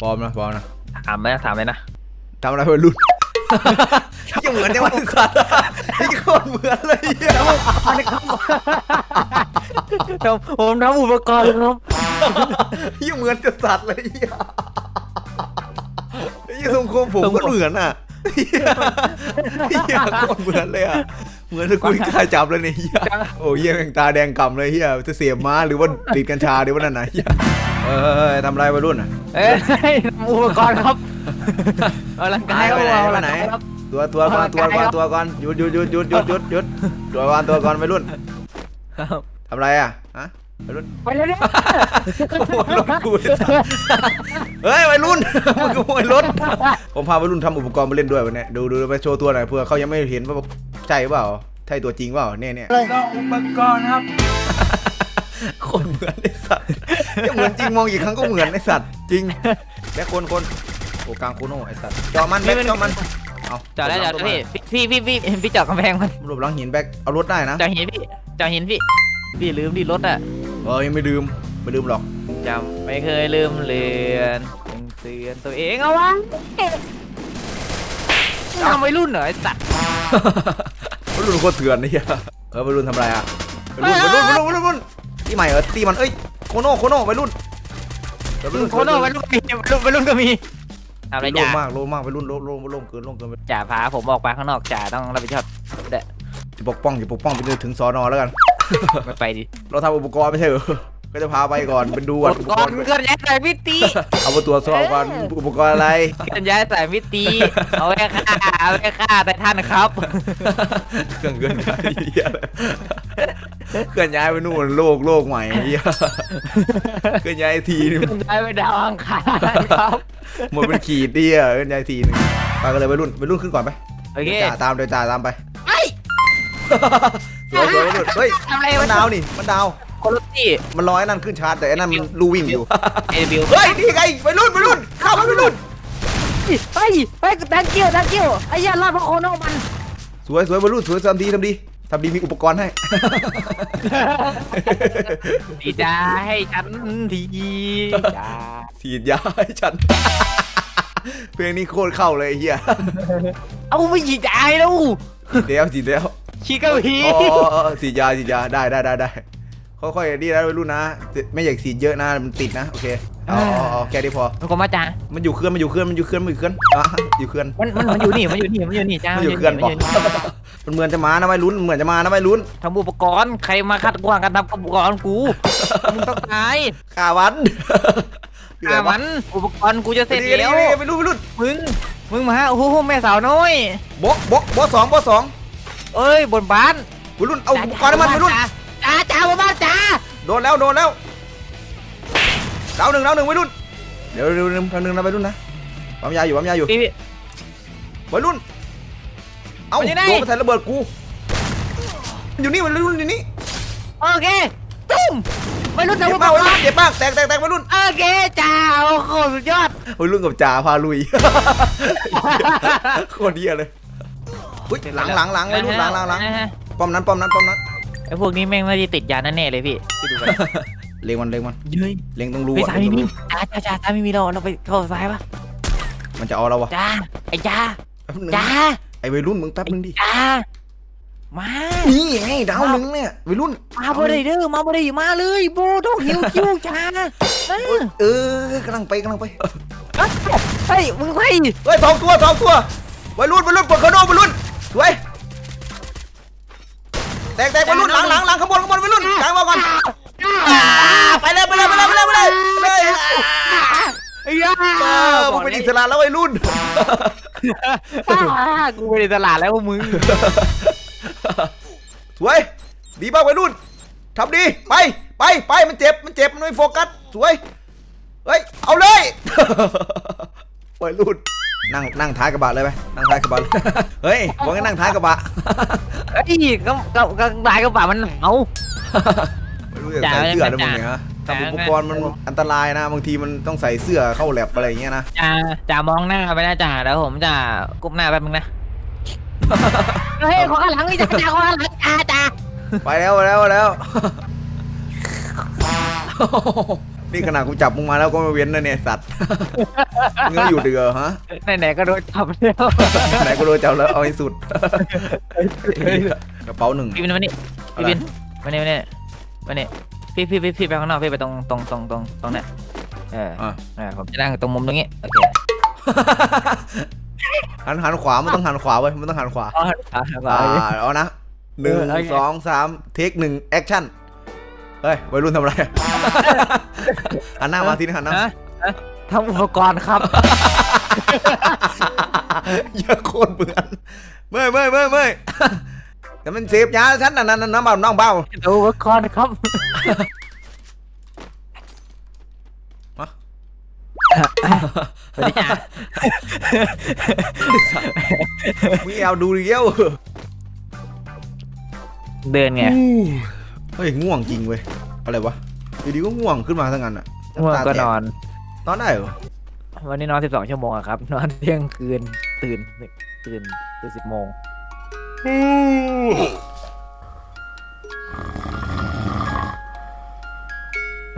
ปลอมนะปลอมนะถามไหมถามเลยนะทำอะไรวัยรุ่นยังเหมือนยังวันสัตว์นี่โคตรเหมือนเลยเหี้ยผมผมทำอุปกรณ์ครับยังเหมือนกับสัตว์เลยเหี้ยยังทรงโคมผมก็เหมือนอะเหี้ยเหี้ยโคตรเหมือนเลยอะ เหมือนจะคุยกล้าจับเลยเนี่ยเหี้ยโอ้เหี้ยแม่งตาแดงกำเลยเหี้ยจะเสียบม้าหรือว่าติดกัญชาหรือว่านั่นไหนะ เหี้ยเออทำไรวัยรุ่นอะ เอ้ยทำอุปกรณ์ครับเอาลังกายไปไหนเอาไปไหนลังกายครับ ตัวตัวก่อนตัวก่อนตัวก่อนหยุดหยุดหยุดหยุดหยุดหยุดหยุดตัวก่อนตัวก่อนวัยรุ่นครับทำไรอะฮะวัยรุ่นไปเลยเนี่ยขโมยรถกูไอ้สัสเฮ้ยวัยรุ่นมึงขโมยรถผมพาวัยรุ่นทำอุปกรณ์มาเล่นด้วยวันนี้ดูดูไปโชว์ตัวหน่อยเผื่อเขายังไม่เห็นว่าใช่เปล่าใช่ตัวจริงเปล่าเนี่ยเนี่ยก็อุปกรณ์ครับ คนเหมือนไอ้สัตว์ยังเหมือนจริงมองอีกครั้งก็เหมือนไอ้สัตว์จริงแค่คนคนโอ้กลางโคโน่ไอ้สัตว์จอมันแบ็คจอมันเอาจอดแล้วจอดแล้วพี่พี่พี่พี่พี่พี่จอดกำแพงมันหลบหลังหินแบ็คเอารถได้นะจอดหินพี่จอดหินพี่พี่ลืมดิรถอะเออยังไม่ดื่มไม่ดื่มหรอกจำไม่เคยลืมเลือนยังเตือนตัวเองเอาไว้ทำไมรุ่นเหรอไอ้สัตว์วัยรุ่นโคตรเถื่อนนี่เหี้ยเออวัยรุ่นทำอะไรอะวัยรุ่นวัยรุ่นวัยรุ่นวัยรุ่น ตีใหม่เออตีมันเอ้ยโคโน่โคโน่วัยรุ่นวัยรุ่นโคโน่วัยรุ่นก็มีวัยรุ่นก็มีทำอะไรโล่จ่างมากโล่งมากวัยรุ่นโล่งโล่งโล่งเกินโล่งเกินไปจ่าพาผมออกไปข้างนอกจ่าต้องรับผิดชอบเด้อจะปกป้องจะปกป้องไปจนถึงสอนอแล้วกัน ไม่ไปดิเราทำอุปกรณ์ไม่ใช่เหรอ ก็จะพาไปก่อนเป็นดูอุก่อนปอุปกกรรณ์ณ์เคลื่อนย้ายสายมิติเอามาตรวจสอบก่อนอุปกรณ์อะไร เคลื่อนย้ายสายมิติเอาไว้ฆ่าเอาไว้ฆ่าแต่ท่านครับ เครื่องเกินย้ายเหี้ยเคลื่อนย้ายไปนู่นโลกโลกใหม่เหี้ยเคลื่อนย้ายทีนึงเคลื่อนย้ายไปดาวอังคารครับหมดเป็นขีดเดียเคลื่อนย้ายทีนึงไปกันเลยวัยรุ่นวัยรุ่นขึ้นก่อนไปโอเคเดี๋ยวจ่าตามเดี๋ยวจ่าตามไปไอ้ สวยสวยวัยรุ่นเฮ้ยทำอะไรมัวะ นดาวนี่มันดาว คนละที่มันร้อยนั่นขึ้นชาร์จแต่ไอ้นั่นมันรูวิ่งอยู่ เอบิวเฮ้ยนี่ไงวัยรุ่นวัยรุ่นเข้ามาวัยรุ่นไปไปดังเกี้ยวดังเกี้ยวไอ้ยันลาดพระโคโนมันสวยสวยวัยรุ่นสวยทำดีทำดีทำดีมีอุปกรณ์ให้ดีใจให้ฉันทีจ้าฉีดยาให้ฉัน เพลงนี้โคตรเข้าเลยไอ้เฮียเอาไปฉีดใจแล้วฉีดแล้วฉีดแล้วฉีดกระพีอ๋ออ๋ออ๋อฉีดยาฉีดยาได้ได้ได้ได้ ค่อยๆดีนะวัยรุ่นนะ ไม่อยากฉีดเยอะนะมันติดนะโอเคอ๋ออ๋ออ๋อแค่นี้พอ มันก็มาจ้ามันอยู่เคลื่อนมันอยู่เคลื่อนมันอยู่เคลื่อนมันอยู่เคลื่อนอะอยู่เคลื่อน มันมันมันอยู่นี่มันอยู่นี่มันอยู่นี่จ้ามันอยู่เคลื่อนบอกมันเหมือนจะมานะวัยรุ่นเหมือนจะมานะวัยรุ่นทำอุปกรณ์ใครมาคัดกวางกันทำอุปกรณ์กูมึงต้องตายขาวันอยู่ไหอะวะมันอุปกรณ์กูจะเสร็จนี่แล้วนี่นี่วัยรุ่นวัยรุ่นมึงมึงมาโอ้โหแม่สาวน้อยบกบกบกสองบกสองเอ้ยบนบ้านวัยรุ่นเอาอุปกรณ์ให้มันวัยรุ่น โดนแล้วโดนแล้วดาวหนึ่งดาวหนึ่งวัยรุ่นเดี๋ยวเดี๋ยวเดี๋ยวทางหนึ่งนะวัยรุ่นนะปั๊มยาอยู่ปั๊มยาอยู่พี่พี่วัยรุ่นเอ้ามันอยู่ไหน โดนไปใส่ระเบิดกูมันอยู่นี่วัยรุ่นอยู่นี่โอเคตุ้มไม่รู้เจ็ทำบอุปมากกวัยรรุ่นณ์เจ็บมากแตกแตกแตกวัยรุ่นโอเคจ้าโอ้โหสุดยอดวัยรุ่นกับจ่าพาลุย โคตรเดียเลยอุ้ยหลังหลังหลังวัยรุ่นหลังหลังหลัง ป้อมนั้นป้อมนั้นป้อมนั้น ไอ้พวกนี้แม่งไม่ได้ติดยาแน่ๆเลยพี่พี่ดูไปเล็งมันเล็งมันเฮ้ยเล็งต้องรู้ไปอะซ้ายเล็ไม่งมีต้องรู้จ้าจ้าจ้าซ้ายไม่มีเราเราไปเข้าซ้ายปะมันจะเอาเราวะจ้าไอ้จ้าแป๊บนึงจ้าไอ้วัยรุ่นมึงแป๊บนึงดิจ้ามา นี่ไงดาวหนึ่งเนี่ยวัยรุ่น มาบ่ได้เด้อมาบ่ได้มาเลยโบต้องหิวคิวจ้าเออเออกำลังไปกำลังไปเฮ้ยมึงไปเฮ้ยสองตัวสองตัววัยรุ่นวัยรุ่นปวดคอโดวัยรุ่นสวยแตกแตกวัยรุ่นหลังหลังหลังข้างบนข้างบนวัยรุ่นกลางมาก่อนอ่าไปเลยไปเลยไปเลยไปเลยไปเลยไปเลยไอ้ย่าเออมึงเป็นอิสระแล้ววัยรุ่น กูไปในตลาดแล้วพวกมึงสวย ดีมากวัยรุ่นทำดี ไป ไป ไป มันเจ็บ มันเจ็บ มันไม่โฟกัส สวย เฮ้ย เอาเลยวัยรุ่น นั่งนั่งท้ายกระบะเลยไปนั่งท้ายกระบะเลยเฮ้ยบอกให้นั่งท้ายกระบะเอ้ยก็ก็ก็ลายกระบะมันหนาวไม่รู้จะใส่เสื้อนะมึงเนี่ยฮะจ๋าทำอุปกรณ์มันอันตรายนะบางทีมันต้องใส่เสื้อเข้าแลบอะไรอย่างเงี้ยนะจ่าจ่ามองหน้าไปนะจ่าแล้วผมจะก้มหน้าแป๊บนึงนะเฮ้ยขอข้างหลังนี่จ่าจ่าขอข้างหลังจ่าจ่าไปแล้วไปแล้วไปแล้ว นี่ขนาดกูจับมึงมาแล้วก็ไม่เว้นนะเนี่ยสัตว์ มึงก็อยู่เดือฮะไหนๆก็โดนจับแล้วไหนกูโดนจับแล้วเอาให้สุดกระเป๋าหนึ่ง พี่บินมานี่พี่บินมานี่มานี่มานี่พี่พี่พี่พี่ไปข้างนอกพี่ไปตรงตรงตรงตรงตรงเนี้ยเอออะ เออผมจะนั่งตรงมุมตรงนี้โอเคหันหันขวามันต้องหันขวาเว้ยมันต้องหันขวา อ๋ออะอ่าเอานะหนึ่งเออโอเคสองสามเทคหนึ่งแอคชั่น เฮ้ยวัยรุ่นทำอะไรหันหน้ามาทีนี้หันหน้าฮะฮะทำอุปกรณ์ครับเยอะโคตรเบื่อนไม่ไม่ไม่ไม่แต่มันเสพยาฉันน่ะนั่นนั่นน้ำเบาน้องเบาอุปกรณ์ครับฮะสวัสดีจ้ามึงเอาดูเลี้ยว เดินไงเฮ้ยง่วงจริงเว้ยอะไรวะอยู่ดีก็ง่วงขึ้นมาทั้งนั้นอะง่วงก็ตาแตนอน นอนได้เหรอวันนี้นอน12ชั่วโมงอะครับ นอนเที่ยงคืนตื่นตื่นตื่น10โมง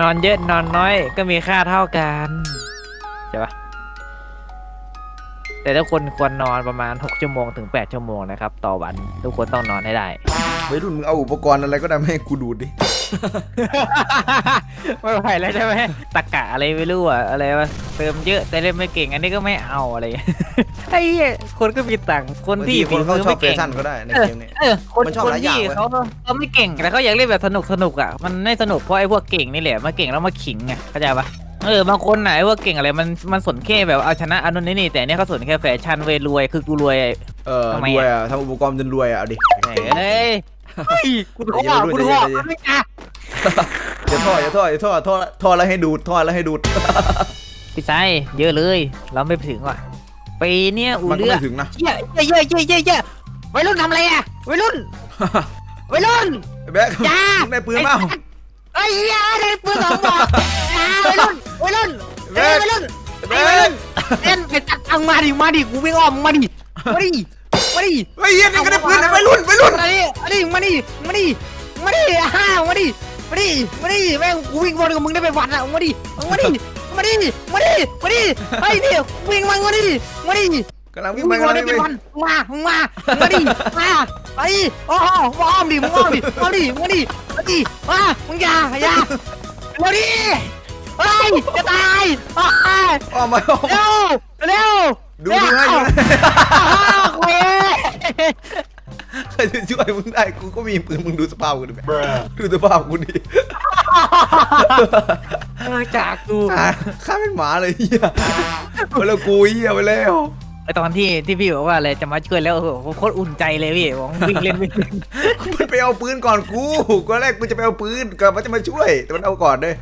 นอนเยอะนอนน้อยก็มีค่าเท่ากันใช่ปะแต่ทุกคนควรนอนประมาณ 6 ชั่วโมงถึง 8 ชั่วโมงนะครับ ต่อวัน ทุกคนต้องนอนให้ได้ วัยรุ่นมึงเอาอุปกรณ์อะไรก็ได้มาให้กูดูดดิ ไม่ไหวแล้วใช่ไหมตะกะอะไรไม่รู้อะอะไรวะเติมเยอะแต่เล่นไม่เก่งอันนี้ก็ไม่เอาอะไร ไอ้เหี้ยคนก็มีตังค์คนบางที่ทีคนเขาฝีมืชอบไม่แฟก่งชั่นก็ได้ในเกมนี้ เออคนมันชอบคนหลายอย่างที่เว้ย เขาเขาไม่เก่งแต่เขาอยากเล่นแบบสนุกสนุกอะมันไม่สนุกเพราะไอ้พวกเก่งนี่แหละมาเก่งแล้วมาขิงไงเข้าใจปะเออบางคนไหนะไอ้พวกเก่งอะไรมันมันสนแค่แบบเอาชนะอันนู้นนี่แต่อันเนี่ยเขาสนแค่แฟชั่นเวยรวยคือกูรวยไอ้เออทำไมรวยอะอะทำอุปกรณ์จนรวยอะเอาดิเอ้ย เฮ้ยกูท้อใจเย็นกูท้อใจเย็นไม่จ้าอย่าท่ออย่าท่ออย่าท่อท่อท่อแล้วให้ดูดท่อแล้วให้ดูดพี่ไซเยอะเลย เราไม่ถึงว่ะปีเนี้ยอูมันก็เรือไม่ถึงนะเยอะเยอะเยอะเยอะเยอะวัยรุ่นทำอะไรอะวัยรุ่นวัยรุ่นไอ้แบ๊กจ้ามึงได้ปืนเปล่าไอ้ยาได้ปืนสองบอกจ้าวัยรุ่นวัยรุ่นแบ๊เอ้ยกวัยรุ่นแบ๊ไอ้วัยรุ่กนเล่นไปตัดตังมาดิมาดิกูวิ่งอ้อมมาดิมาดิ มาดิเฮ้ยเหี้ยนี่ก็ได้ปืนนะวัยรุ่นวัยรุ่นมาดิมาดิมาดิมาดิมาดิฮ่ามาดิมาดิมาดิแม่งกูวิ่งบอลกับมึงได้ไปวันอะมาดิมาดิมาดิมาดิมาดิไอ้นี่วิ่งมามาดิมาดิกำลังวิ่วิ่งงไปมากำลัได้งเป็วิ่นงวันมามามาดิมาไปโอ้โหอ้อมดิมึงอ้อมดิมาดิมาดิมาดิมามึงอย่าอย่าเร็วดิเฮ้ยจะตายอ้าว ออกมาออกมาเร็วเร็ว ดูดูให้ดูให้อ้าวเว้ยใครจะช่วยมึงได้กูก็มีปืนมึงดูสภาพกูดิแบ๊กดูสภาพกูดิจากกูฆ่าฆ่าเป็นหมาเลยเฮียไปแล้วกูเฮียไปแล้วไอตอนที่ที่พี่บอกว่าอะไรจะมาช่วยแล้วโอ้โหโคตรอุ่นใจเลยพี่ผมวิ่งเล่นวิ่งเล่นมันไปเอาปืนก่อนกูก็แรกกูจะไปเอาปืนก่อนมันจะมาช่วยแต่มันเอาก่อนเลย